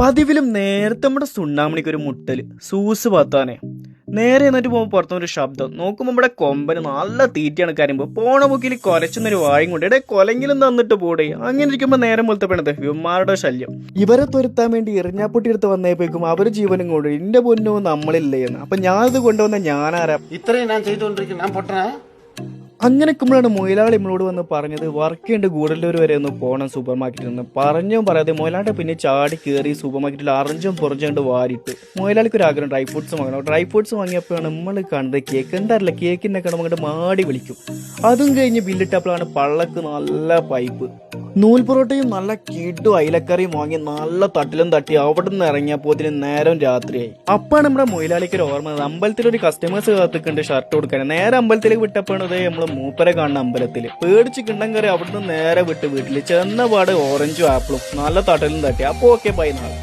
പതിവിലും നേരത്തെ നമ്മുടെ സുണ്ണാമണിക്ക് ഒരു മുട്ടൽ സൂസ് പത്താനെ. നേരെ എന്നിട്ട് പോകുമ്പോൾ പുറത്തുനിന്ന് ഒരു ശബ്ദം. നോക്കുമ്പോൾ നമ്മുടെ കൊമ്പന് നല്ല തീറ്റയാണ് കാര്യമ്പോൾ പോണ മുക്കിൽ കൊലച്ചെന്നൊരു വായും കൊണ്ട് ഇടേ കൊലെങ്കിലും തന്നിട്ട് പോടേ. അങ്ങനെ ഇരിക്കുമ്പോൾ നേരം പെണ്ണത് വിമാരുടെ ശല്യം. ഇവരെ തുരുത്താൻ വേണ്ടി എറിഞ്ഞാപ്പൊട്ടി എടുത്ത് വന്നപ്പോഴേക്കും അവർ ജീവനും കൊണ്ട് എന്റെ പൊന്നോ നമ്മളില്ലേ എന്ന്. അപ്പൊ ഞാനത് കൊണ്ടുവന്ന ഞാനാരാ? ഇത്രയും ഞാൻ ചെയ്തുകൊണ്ടിരിക്കുന്നു. ഞാൻ പൊട്ടനാ? അങ്ങനെ നിൽക്കുമ്പോഴാണ് മൊയിലാളി നമ്മളോട് വന്ന് പറഞ്ഞത് വർക്ക് ചെയ്യേണ്ട ഗൂഡല്ലൂർ വരെ ഒന്ന് പോകണം സൂപ്പർ മാർക്കറ്റിൽ നിന്ന്. പറഞ്ഞും പറയാതെ മൊയിലാളിയുടെ പിന്നെ ചാടി കയറി സൂപ്പർ മാർക്കറ്റിൽ അറിഞ്ഞും പുറഞ്ഞുകൊണ്ട് വാരിട്ട് മൊയിലാളിക്ക് ഒരു ആഗ്രഹം ഡ്രൈ ഫ്രൂട്ട്സ് വാങ്ങണം. ഡ്രൈ ഫ്രൂട്ട്സ് വാങ്ങിയപ്പോഴാണ് നമ്മൾ കണ്ടത് കേക്ക് എന്താറില്ല കേക്കിനെ കാണുമ്പോൾ അങ്ങോട്ട് മാടി വിളിക്കും. അതും കഴിഞ്ഞ് ബില്ലിട്ടപ്പോഴാണ് പള്ളക്ക് നല്ല പൈപ്പ് നൂൽ പൊറോട്ടയും നല്ല കിഡു അയിലക്കറിയും വാങ്ങി നല്ല തട്ടിലും തട്ടി അവിടെ നിന്ന് ഇറങ്ങിയപ്പോത്തിന് നേരം രാത്രിയായി. അപ്പാണ് നമ്മുടെ മൊയിലാളിക്ക് ഒരു ഓർമ്മ. അമ്പലത്തിൽ ഒരു കസ്റ്റമേഴ്സ് കാത്തിക്കുണ്ട് ഷർട്ട് കൊടുക്കാൻ നേരെ അമ്പലത്തിലേക്ക് വിട്ടപ്പോഴത് നമ്മൾ മൂപ്പരെ കാണുന്ന അമ്പലത്തിൽ പേടിച്ച് കിണ്ണം കയറി അവിടുന്ന് നേരെ വിട്ട് വീട്ടിൽ ചെന്ന പാട് ഓറഞ്ചും ആപ്പിളും നല്ല തട്ടലും തട്ടി. അപ്പൊ ഓക്കെ ബൈ നാളെ.